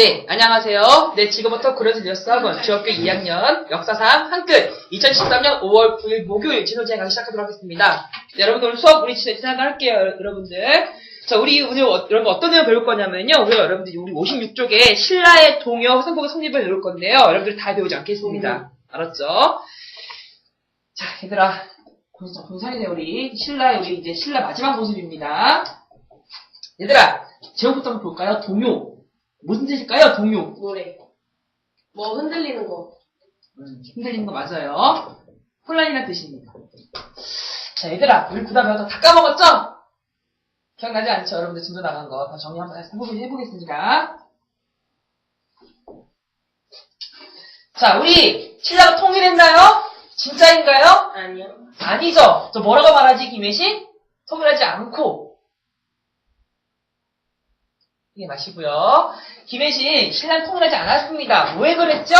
네, 안녕하세요. 네, 지금부터 그려질 역사학원 중학교 2학년 역사상 한끝 2013년 5월 9일 목요일 진호제 강의 시작하도록 하겠습니다. 네, 여러분들 오늘 수업 우리 진행을 할게요, 여러분들. 자, 우리 오늘 어, 여러분 어떤 내용 배울 거냐면요. 우리가 여러분들이 우리 56쪽에 신라의 동요 성곡의 성립을 배울 건데요. 여러분들 다 배우지 않겠습니다. 알았죠? 자, 얘들아. 본사, 본사이네, 우리. 신라의, 우리 이제 신라 마지막 모습입니다. 얘들아, 제목부터 한번 볼까요? 동요. 무슨 뜻일까요? 동요. 뭐래? 뭐 흔들리는 거. 음, 흔들리는 거 맞아요. 혼란이라는 뜻입니다. 자, 얘들아, 우리 구다 배워서 다 까먹었죠? 기억나지 않죠? 여러분들 진도 나간 거. 다 정리 한번 해보- 해보겠습니다. 자, 우리 신라가 통일했나요? 진짜인가요? 아니요. 아니죠. 저 뭐라고 말하지, 김혜신? 통일하지 않고. 이게 마시고요. 김혜신, 신랑 통일하지 않았습니다. 왜 그랬죠?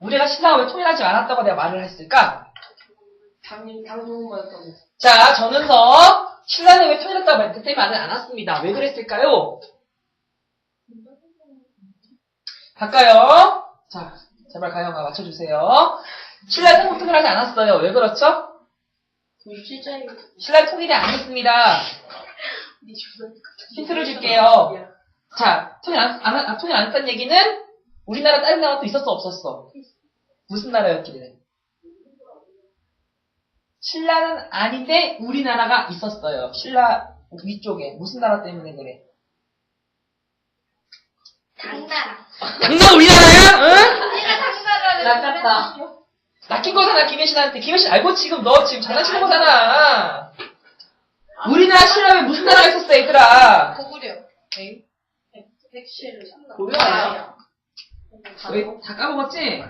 우리가 신랑을 왜 통일하지 않았다고 내가 말을 했을까? 당신만 했다고. 자, 전은서, 신랑을 왜 통일했다고 말- 그때 말을 안 했습니다. 왜 그랬을까요? 갈까요? 자, 제발 가영아 맞춰주세요. 신랑 통일하지 않았어요. 왜 그렇죠? 신랑 통일이 아니었습니다. 힌트를 줄게요. 자, 통일 안, 안, 안- 통일 안 했다는 얘기는 우리나라 다른 나라도 있었어 없었어? 무슨 나라였길래? 신라는 아닌데 우리나라가 있었어요. 신라 위쪽에 무슨 나라 때문에 그래? 당나라. 당장 우리나라야? 응? 내가 당나라를 낚았다. 낚인 거잖아 김혜신한테. 김혜신 알고 지금 너 지금 장난치는 거잖아. 우리나라 신라면 무슨 나라가 있었어 얘들아? 고구려. 택시를 고려 아니야. 왜 다 까먹었지?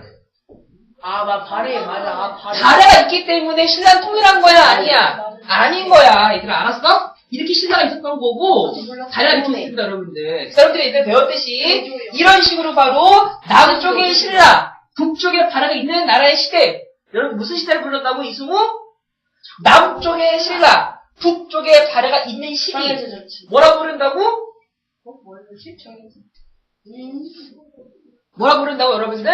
아, 나 발에, 맞아. 아, 발에. 다래가 있기 때문에 신라 통일한 거야 아니야? 아닌 거야 얘들아 알았어? 이렇게 신라가 있었던 거고 다래가 이렇게 있습니다 여러분들 여러분들이 이제 배웠듯이 이런 식으로 바로 남쪽에 신라 북쪽에 바다가 있는 나라의 시대 여러분 무슨 시대를 불렀다고 이승우? 남쪽에 신라 북쪽에 바다가 있는 시기. 뭐라 부른다고? 어, 뭐였지? 청해제. 뭐라 부른다고 여러분들?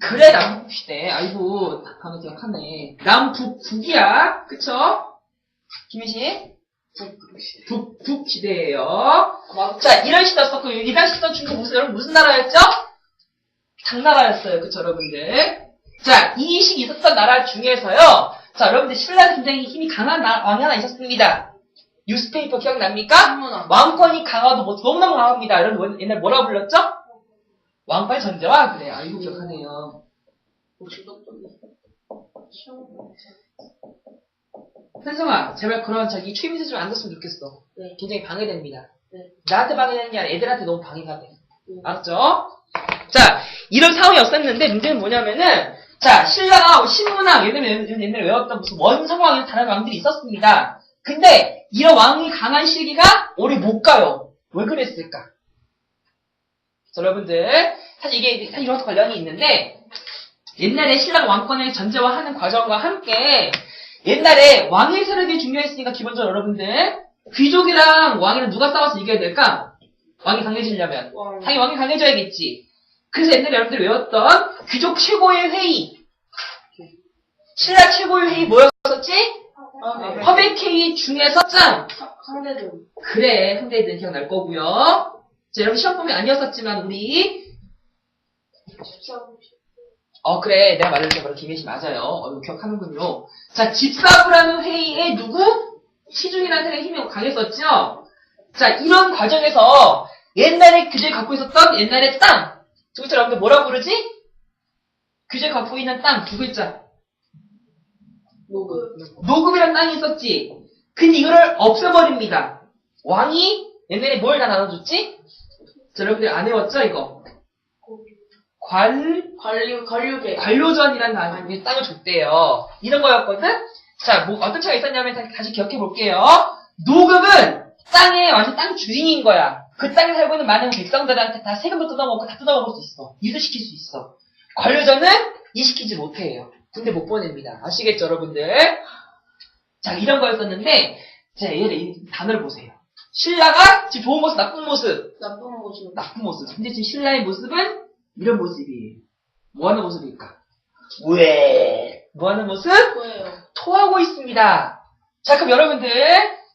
그래 남북 시대 아이고 방금 기억하네 남북 북이야 그쵸? 김혜신? 북, 북 시대예요 자 이런 시대였었고 이 당시 있던 중국 무슨 여러분 무슨 나라였죠? 당나라였어요 그쵸 여러분들 자 이 시기 있었던 나라 중에서요 자 여러분들 신라는 굉장히 힘이 강한 나- 왕이 하나 있었습니다 뉴스페이퍼 기억납니까? 왕권이 강화도 뭐 너무너무 강합니다. 여러분 뭐- 옛날 뭐라고 불렀죠? 왕권 전제와 그래. 아이고 기억하네요. 현성아, 제발 그런 저기 추임새 좀안 뒀으면 좋겠어. 네. 굉장히 방해됩니다. 네. 나한테 방해되는 게 아니라 애들한테 너무 방해가 돼. 네. 알았죠? 자, 이런 상황이 없었는데 문제는 뭐냐면은 자, 신라가 신문왕 예전에 옛날에 외웠던 무슨 원성왕이나 다른 왕들이 있었습니다. 근데 이런 왕이 강한 시기가 오래 못 가요. 왜 그랬을까? 자, 여러분들 사실 이게 사실 이런 관련이 있는데 옛날에 신라가 왕권을 전제화하는 과정과 함께 옛날에 왕의 세력이 중요했으니까 기본적으로 여러분들 귀족이랑 왕이랑 누가 싸워서 이겨야 될까? 왕이 강해지려면 왕. 당연히 왕이 강해져야겠지. 그래서 옛날에 여러분들 외웠던 귀족 최고의 회의 신라 최고의 회의 뭐였었지? 아, 네. 허베케이 중에서 짱! 상대들. 그래, 상대들 기억날 거고요. 자, 여러분 시험 보면 아니었었지만 우리 어 그래 내가 말해준 바로 김혜시 맞아요. 어 이거 기억하는군요. 자 집사부라는 회의에 누구? 시중이라는 사람의 힘이 강했었죠. 자 이런 과정에서 옛날에 규제 갖고 있었던 옛날의 땅. 두 글자 여러분들 뭐라고 부르지? 규제 갖고 있는 땅 두 글자. 노그. 노급이라는 땅이 있었지. 근데 이거를 없애버립니다. 왕이 옛날에 뭘 다 나눠줬지? 자, 여러분들 안 외웠죠, 이거? 관, 관료, 관료계. 관료전이라는 단어에 땅을 줬대요. 이런 거였거든? 자, 뭐, 어떤 차가 있었냐면 다시, 다시 기억해 볼게요. 노급은 땅의 완전 땅 주인인 거야. 그 땅에 살고 있는 많은 백성들한테 다 세금도 뜯어먹고 다 뜯어먹을 수 있어. 유도시킬 수 있어. 관료전은 이 시키지 못해요. 군대 못 보냅니다. 아시겠죠, 여러분들? 자, 이런 거였었는데, 자, 얘를 이 단어를 보세요. 신라가 지금 좋은 모습, 나쁜 모습. 나쁜 모습. 나쁜 모습. 근데 지금 신라의 모습은 이런 모습이에요. 뭐 하는 모습일까? 왜? 뭐 하는 모습? 뭐예요? 토하고 있습니다. 자, 그럼 여러분들,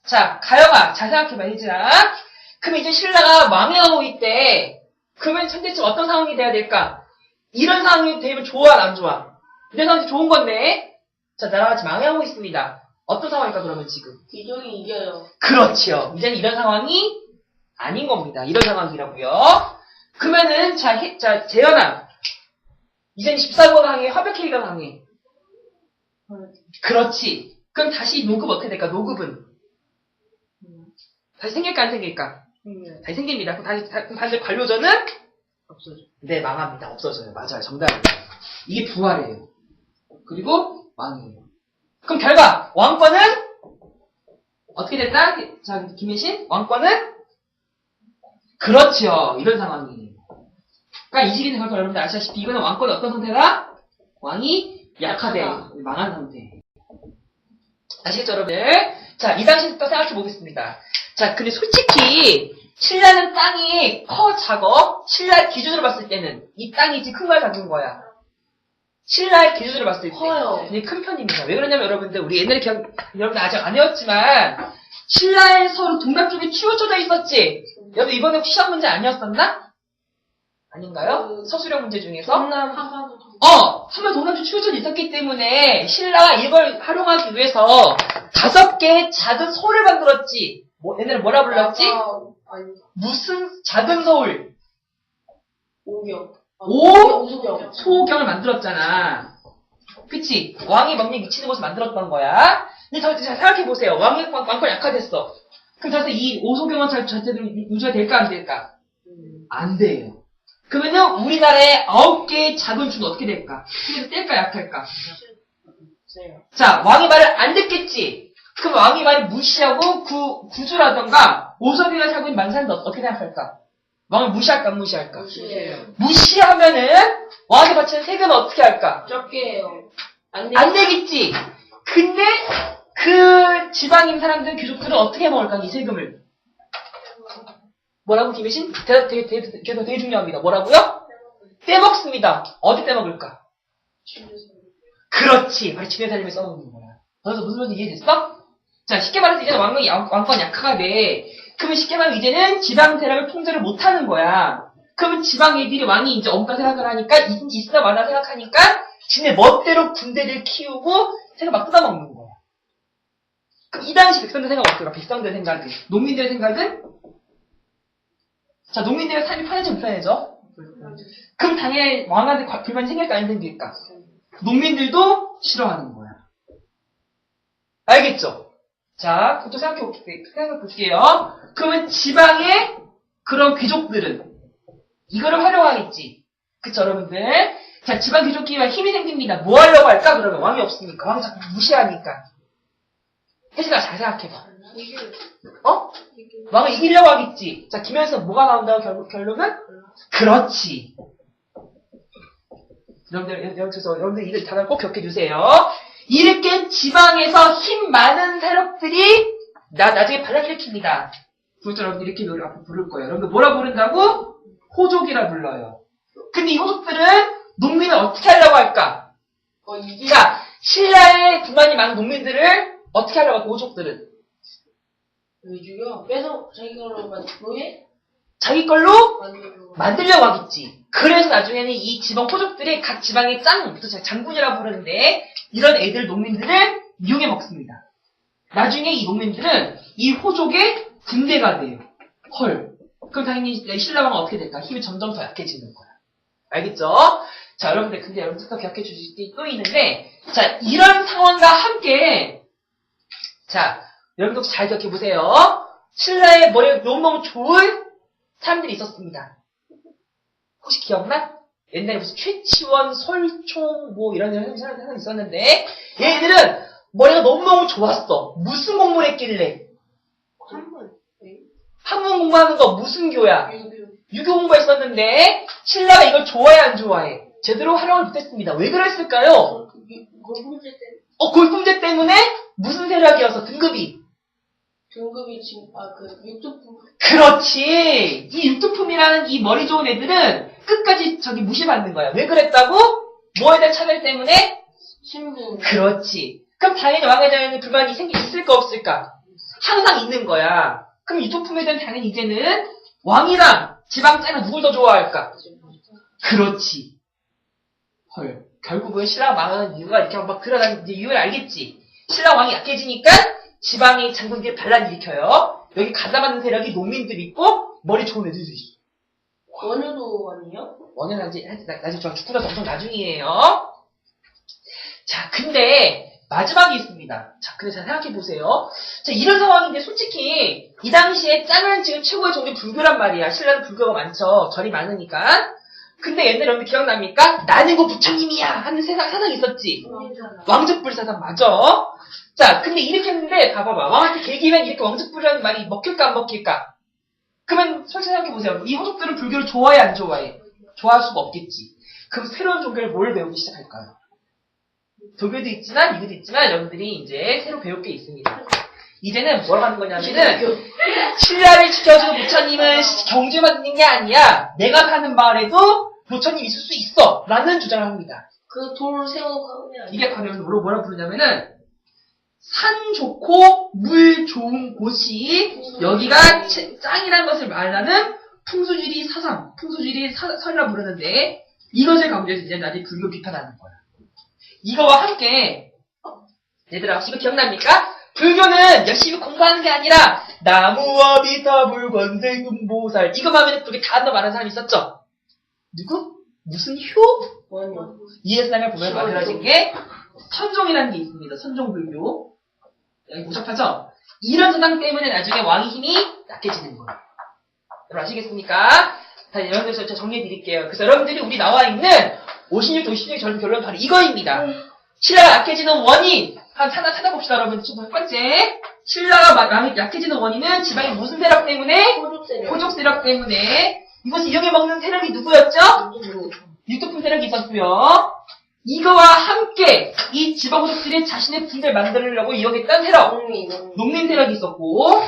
자, 가영아, 잘 생각해봐, 혜진아. 그럼 이제 신라가 망해가고 있대. 그러면 현재쯤 어떤 상황이 돼야 될까? 이런 상황이 되면 좋아, 안 좋아? 상황이 좋은 건데, 자, 나라가 지금 망해가고 있습니다. 어떤 상황일까, 그러면 지금? 이종이 이겨요. 그렇지요. 이제는 이런 상황이 아닌 겁니다. 이런 상황이라고요. 그러면은, 자, 혜- 자, 재현아. 이제는 14번 항해, 화백회의가 항해. 그렇지. 그럼 다시 노급 어떻게 될까? 노급은 다시 생길까 안 생길까? 음. 다시 생깁니다. 그럼 다시 다- 그럼 반대 관료전은 없어져. 네 망합니다. 없어져요. 맞아요. 정답입니다. 이게 부활이에요. 그리고 왕이에요. 그럼 결과 왕권은 어떻게 됐다? 자 김혜신 왕권은 그렇죠. 이런 상황이에요. 그러니까 이식이 된 것도 여러분들 아시다시피 이거는 왕권의 어떤 상태다? 왕이 약하대. 망한 상태. 아시겠죠, 여러분들? 자, 이 당시 또 생각해 보겠습니다. 자, 근데 솔직히, 신라는 땅이 커, 작어? 신라 기준으로 봤을 때는, 이 땅이 지금 큰 거야, 작은 거야? 신라의 기준으로 봤을 때. 커요. 굉장히 큰 편입니다. 왜 그러냐면, 여러분들, 우리 옛날에 기억, 여러분들 아직 안 외웠지만, 신라의 서로 동남쪽에 치우쳐져 있었지? 여러분, 이번에 시험 문제 아니었었나? 아닌가요? 그- 서술형 문제 중에서? 한반도 정- 어! 한번 동남쪽 치우쳐 있었기 때문에 신라가 이걸 활용하기 위해서 다섯 개의 작은 서울을 만들었지. 뭐, 옛날에 뭐라 불렀지? 아, 아니, 무슨 작은 서울, 오경. 아, 오? 소경을 만들었잖아. 그치? 왕이 명령 미치는 곳을 만들었던 거야. 근데 잘, 잘 생각해보세요. 왕의 왕, 왕권 약화됐어. 그럼 다시 이 오소경은 잘, 유- 유지가 될까, 안 될까? 음. 안 돼요. 그러면요, 우리나라에 아홉 개의 작은 주는 어떻게 될까? 그래서 뗄까, 약할까? 자, 왕의 말을 안 듣겠지? 그럼 왕의 말을 무시하고 구, 구주라던가 오섭이가 살고 있는 만사는 어떻게 생각할까? 왕을 무시할까, 안 무시할까? 무시해요. 무시하면은 왕에게 바치는 세금은 어떻게 할까? 적게 해요. 안 돼. 안 되겠지? 근데 그 지방인 사람들, 귀족들은 어떻게 먹을까, 이 세금을? 뭐라고, 김혜신? 대답 되게, 되게, 되게, 되게 중요합니다. 뭐라고요? 떼먹습니다. 어디 떼먹을까? 그렇지. 바로 집에 살림에 써먹는 거야. 너도 무슨 말인지 이해됐어? 자, 쉽게 말해서 이제는 왕권, 양- 왕권 돼. 그러면 쉽게 말하면 이제는 지방 세력을 통제를 못 하는 거야. 그러면 지방 애들이 왕이 이제 엄까 생각을 하니까, 있- 있어 마나 생각하니까, 지네 멋대로 군대를 키우고, 세금 막 뜯어먹는 거야. 그럼 이 당시 백성들 생각 어떨까? 백성들 생각은. 농민들의 생각은? 자, 농민들의 삶이 편해져, 불편해져? 그럼 당연히 왕한테 과- 불만이 생길까, 안 생길까? 농민들도 싫어하는 거야. 알겠죠? 자, 그것도 생각해 볼게요. 그러면 지방의 그런 귀족들은 이거를 활용하겠지. 그쵸, 여러분들? 자, 지방 귀족끼리만 힘이 생깁니다. 뭐 하려고 할까? 그러면 왕이 없으니까. 왕이 자꾸 무시하니까. 혜진아, 잘 생각해봐. 어? 왕을 이기려고 하겠지. 자, 김현수 뭐가 나온다고 결, 결론은? 그렇지. 여러분들, 여기서 여러분들 이 단어를 꼭 기억해 주세요. 이렇게 지방에서 힘 많은 세력들이 나, 나중에 반란 일으킵니다. 여러분들 이렇게 노래 앞에 부를 거예요. 여러분들 뭐라 부른다고? 호족이라 불러요. 근데 이 호족들은 농민을 어떻게 하려고 할까? 어. 자, 신라의 불만이 많은 농민들을 어떻게 하려고 할까, 호족들은? 왜 죽여? 빼서 자기 걸로만 뭐해? 자기 걸로 만들고. 만들려고 하겠지. 그래서 나중에는 이 지방 호족들이 각 지방의 짱, 장군이라고 부르는데 이런 애들 농민들을 이용해 먹습니다. 나중에 이 농민들은 이 호족의 군대가 돼요. 헐. 그럼 당연히 신라왕은 어떻게 될까? 힘이 점점 더 약해지는 거야. 알겠죠? 자, 여러분들, 근데 여러분들 또 기억해 주실 게 또 있는데, 자, 이런 상황과 함께, 자, 여러분들 잘 기억해 보세요. 신라의 머리가 너무너무 좋은 사람들이 있었습니다. 혹시 기억나? 옛날에 무슨 최치원, 설총, 뭐 이런 이런 하나 있었는데 얘들은 머리가 너무너무 좋았어. 무슨 공부를 했길래? 한. 한문 공부하는 거 무슨 교야? 유교. 공부했었는데 신라가 이걸 좋아해 안 좋아해? 제대로 활용을 못했습니다. 왜 그랬을까요? 골품제 때. 어 골품제 때문에 무슨 세력이어서 등급이 등급이 지금, 아, 그, 유튜브. 그렇지! 이 육두품이라는 이 머리 좋은 애들은 끝까지 저기 무시받는 거야. 왜 그랬다고? 뭐에 대한 차별 때문에? 신분. 그렇지. 그럼 당연히 왕에 대한 불만이 생기 있을까 없을까? 항상 있는 거야. 그럼 유토품에 대한 당연히 이제는 왕이랑 지방 짱은 누굴 더 좋아할까? 그렇지. 헐. 결국은 신라 망하는 이유가 이렇게 막 이제 이유를 알겠지. 신라 왕이 약해지니까 지방의 장군들이 반란 일으켜요. 여기 가담하는 세력이 농민들 있고 머리 좋은 애들도 있어. 원효도 아니에요? 원은 아직, 아직 저 축구가 엄청 나중이에요. 자, 근데, 마지막이 있습니다. 자, 근데 잘 생각해 보세요. 자, 이런 상황인데, 솔직히, 이 당시에 짱은 지금 최고의 종교 불교란 말이야. 신라는 불교가 많죠. 절이 많으니까. 근데 옛날에 여러분 기억납니까? 나는 그 부처님이야! 하는 세상, 사상이 있었지. 왕족불 사상 맞아. 자, 근데 이렇게 했는데, 봐봐봐. 왕한테 계기면 이렇게 왕족불이라는 말이 먹힐까 안 먹힐까? 그러면 솔직히 생각해 보세요. 이 호족들은 불교를 좋아해 안 좋아해? 좋아할 수가 없겠지. 그럼 새로운 종교를 뭘 배우기 시작할까요? 도교도 있지만 이것도 있지만 여러분들이 이제 새로 배울 게 있습니다. 이제는 뭘 하는 거냐면은 신라를 지켜주는 부처님은 경주만 있는 게 아니야. 내가 사는 마을에도 부처님 있을 수 있어. 라는 주장을 합니다. 그 돌 세우고 가면 아니에요? 이게 바로 뭐로 뭐라 부르냐면은 산 좋고 물 좋은 곳이 여기가 채- 짱이라는 것을 말하는 풍수지리 사상, 풍수지리 사- 설이라 부르는데 이것을 강조해서 이제 나중에 불교 비판하는 거야. 이거와 함께 얘들아 혹시 이거 기억납니까? 불교는 열심히 공부하는 게 아니라 나무와 비타불 권세금보살 이거만 하면 불교 다 한다 말하는 사람이 있었죠? 누구? 무슨 효? 원효. 이 예수님을 보면 만들어진 게 선종이라는 게 있습니다. 선종불교. 여기 복잡하죠? 이런 사상 때문에 나중에 왕의 힘이 약해지는 거예요. 여러분 아시겠습니까? 자, 여러분들 저 정리해 드릴게요. 그래서 여러분들이 우리 나와 있는 56, 56 결론, 결론 바로 이거입니다. 신라가 약해지는 원인 한 하나 찾아봅시다, 여러분. 첫 번째, 신라가 약- 약해지는 원인은 지방의 무슨 세력 때문에? 호족 세력. 호족 세력 때문에. 이것을 이용해 먹는 세력이 누구였죠? 유토품 세력이 있었고요. 이거와 함께 이 지방호족들이 자신의 분을 만들려고 이용했던 세력, 농민, 세력이 있었고,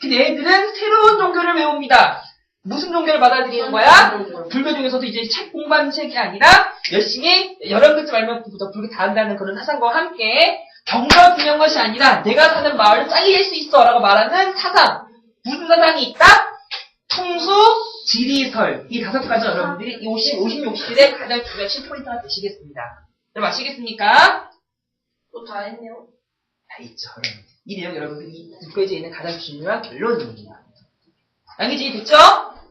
근데 얘들은 새로운 종교를 배웁니다. 무슨 종교를 받아들이는 거야? 불교 중에서도 이제 책 공부하는 책이 아니라 열심히 여러 글자 말면부터 불교 다 한다는 그런 사상과 함께 경과 분명한 것이 아니라 내가 사는 짱이 될수 있어 라고 말하는 사상. 무슨 사상이 있다? 통수, 지리설. 이 다섯 가지 여러분들이 이 50, 56실의 가장 중요한 실포인트가 되시겠습니다. 여러분 아시겠습니까? 또 다 했네요. 다 있죠. 이 내용 여러분들이 이 페이지에 있는 가장 중요한 결론입니다. 양해지 됐죠?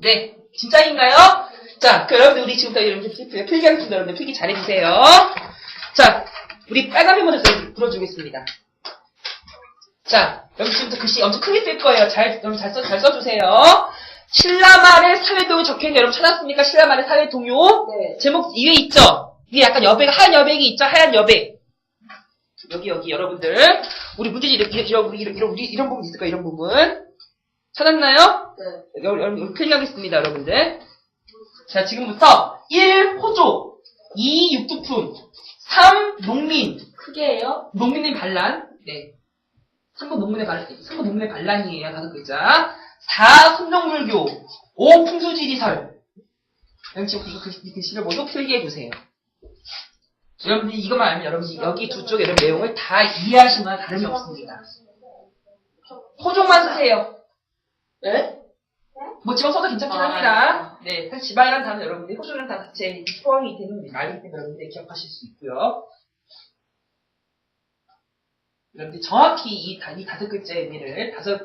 네. 진짜인가요? 자, 그 여러분들 우리 지금부터 이렇게 필- 필기하겠습니다. 여러분들 필기 잘해주세요. 자, 우리 빨간 펜 먼저 들- 불어주겠습니다. 자, 여기 지금부터 글씨 엄청 크게 쓸 거예요. 잘, 여러분 잘, 써, 잘 써주세요. 신라말의 사회동요 적혀있는 여러분 찾았습니까? 신라말의 사회동요? 네. 제목 위에 있죠? 위에 약간 여백, 하얀 여백이 있죠? 하얀 여백. 여기, 여기, 여러분들. 우리 문제지, 이렇게, 이런, 이런, 이런, 우리 이런 부분 있을까, 이런 부분. 찾았나요? 네. 여러분, 클릭하겠습니다, 여러분들. 자, 지금부터 1. 호조 2. 육두품 3. 농민 크게 해요? 농민의 반란 네. 3번 농민의 반란 3번 농민의 반란이에요, 다섯 글자 4. 순종불교 5. 풍수지리설 여러분 지금 이거 글- 글씨를 모두 필기해주세요 여러분들이 이것만 알면 여러분이 여기 두 쪽의 이런 내용을 다 이해하시면 다름이 없습니다 호종만 쓰세요 네? 뭐 지방 써도 괜찮긴 아, 합니다. 네, 사실 지방이라는 단어 여러분들이 호주는 다 자체 포함이 되는 말이기 때문에 여러분들이 기억하실 수 있고요. 여러분들이 정확히 이, 다, 이 다섯 글자의 의미를 다섯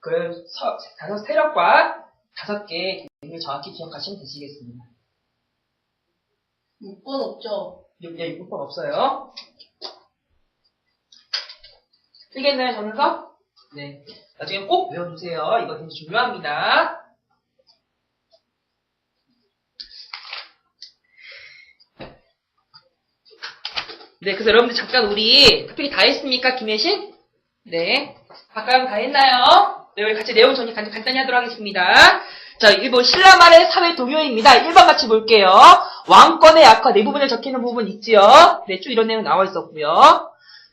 그 서, 다섯 세력과 다섯 개의 의미를 정확히 기억하시면 되시겠습니다. 6번 없죠? 여기 6번 없어요. 쓰겠나요, 전문서? 네. 나중에 꼭 외워주세요. 이거 굉장히 중요합니다. 네, 그래서 여러분들 잠깐 우리 토픽이 다 했습니까, 김혜신? 네. 박가영 다 했나요? 네, 우리 같이 내용 정리 간- 간단히 하도록 하겠습니다. 자, 1번 신라말의 사회 동요입니다. 1번 같이 볼게요. 왕권의 약화 네 부분을 적히는 부분 있지요. 네, 쭉 이런 내용 나와 있었고요.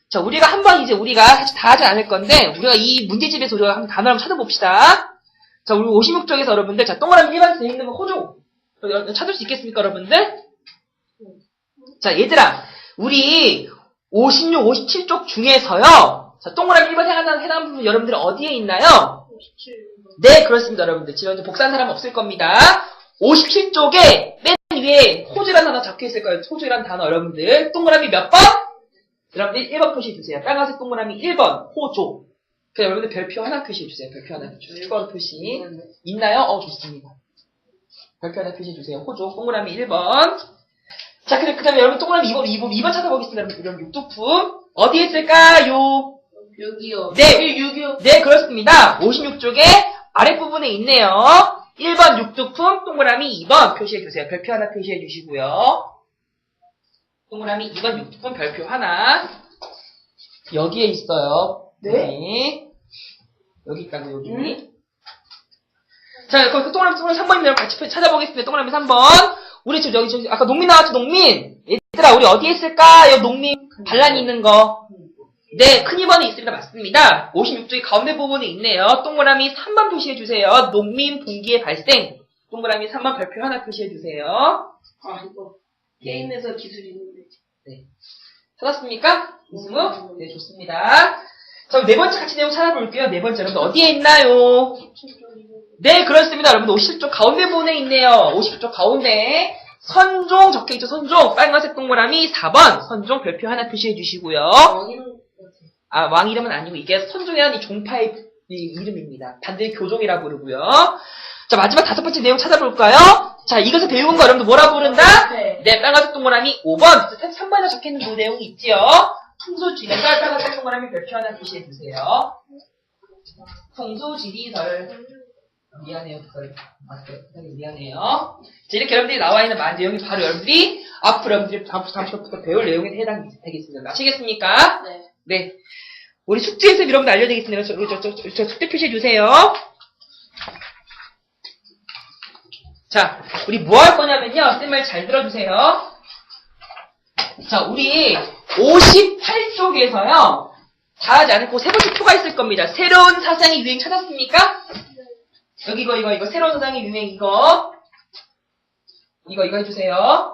자, 우리가 한번 이제 우리가 사실 다 하지 않을 건데, 우리가 이 문제집에서 우리가 한번 단어 한번 찾아봅시다. 자, 우리 56쪽에서 여러분들, 자, 동그라미 일반 돼 있는 거 호조. 어, 찾을 수 있겠습니까, 여러분들? 자, 얘들아, 우리 56, 57쪽 중에서요, 자, 동그라미 1번 해당, 해당 부분 여러분들 어디에 있나요? 57번. 네, 그렇습니다, 여러분들. 지금 이제 복사한 사람 없을 겁니다. 57쪽에 맨 위에 호주라는 단어 적혀 있을 거예요. 호주라는 단어 여러분들. 동그라미 몇 번? 여러분들 1번 표시해 주세요. 빨간색 동그라미 1번 호조. 그 여러분들 별표 하나 표시해 주세요. 별표 하나 표시. 1번 표시. 있나요? 어, 좋습니다. 별표 하나 표시해 주세요. 호조 동그라미 1번. 자, 그래, 그 다음에 여러분 동그라미 2번, 2번, 2번 찾아보겠습니다. 여러분, 여러분 육두품. 어디에 있을까요? 여기요. 네. 6이요. 네, 그렇습니다. 56쪽에 아랫부분에 있네요. 1번 육두품, 동그라미 2번 표시해 주세요. 별표 하나 표시해 주시고요. 동그라미 2번 육두품 별표 하나. 여기에 있어요. 네? 여기 있다고, 여기. 음. 자, 그럼 그 동그라미, 동그라미 3번입니다. 같이 찾아보겠습니다. 동그라미 3번. 우리 지금 여기, 저기, 아까 농민 나왔죠, 농민? 얘들아, 우리 어디에 있을까? 여기 농민 반란이 있는 거. 네, 큰 2번에 있습니다. 맞습니다. 56쪽의 가운데 부분에 있네요. 동그라미 3번 표시해주세요. 농민 분기의 발생. 동그라미 3번 별표 하나 표시해주세요. 아, 이거. 네. 게임에서 기술이 있는데. 찾았습니까? 이승우? 네, 좋습니다. 자, 네 번째 같이 내용 찾아볼게요. 네 번째, 여러분 어디에 있나요? 17쪽이고. 네, 그렇습니다. 여러분 50쪽 가운데 부분에 있네요. 50쪽 가운데. 선종 적혀있죠, 선종. 빨간색 동그라미 4번. 선종 별표 하나 표시해 주시고요. 왕이는 어때? 아, 왕 이름은 아니고 이게 선종이라는 이 종파의 이 이름입니다. 반대의 교종이라고 부르고요. 자, 마지막 다섯 번째 내용 찾아볼까요? 자, 이것을 배운 거 여러분들 뭐라 부른다? 네. 네, 빨간색 동그라미 5번. 3번에 적혀 있는 그 내용이 있지요. 풍수지리설 빨간색 동그라미 별표 하나 표시해 주세요. 풍수지리설. 미안해요, 그걸. 맞아요. 미안해요. 자, 이렇게 여러분들이 나와 있는 만 내용이 바로 여러분들이 앞으로 여러분들이 다음, 시간부터 배울 내용에 해당되겠습니다. 아시겠습니까? 네. 네. 우리 숙제에서 여러분 알려드리겠습니다. 저, 저, 저, 저, 저 숙제 표시해 주세요. 자, 우리 뭐 할 거냐면요. 쌤 말 잘 들어주세요. 자, 우리 58쪽에서요. 다 하지 않고 세 번째 표가 있을 겁니다. 새로운 사상의 유행 찾았습니까? 여기 이거, 이거, 이거. 새로운 사상의 유행 이거. 이거, 이거 해주세요.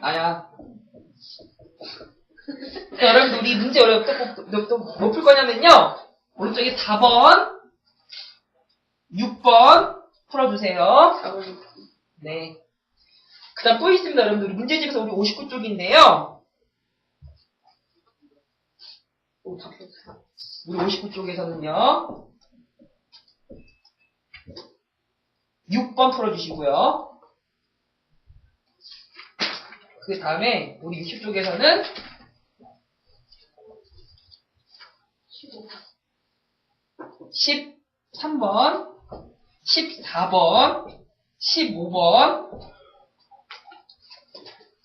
아야. 자, 여러분들, 우리 문제 어려워. 또뭐 풀 거냐면요. 오른쪽에 4번, 6번 풀어주세요. 4번. 네. 그 다음 또 있습니다, 여러분들. 문제집에서 우리 59쪽인데요. 오, 다 풀었어. 우리 59쪽에서는요. 6번 풀어주시고요. 그 다음에 우리 60쪽에서는 15. 13번, 14번, 15번,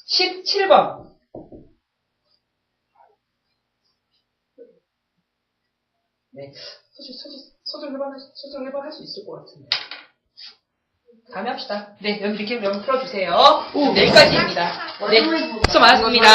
17번. 네. 소설, 소설, 소설 해봐, 소설 해봐 할 수 있을 것 같은데. 다음에 합시다. 네, 여기 이렇게 여러분 풀어주세요. 네, 여기까지입니다. 네, 수고 많았습니다.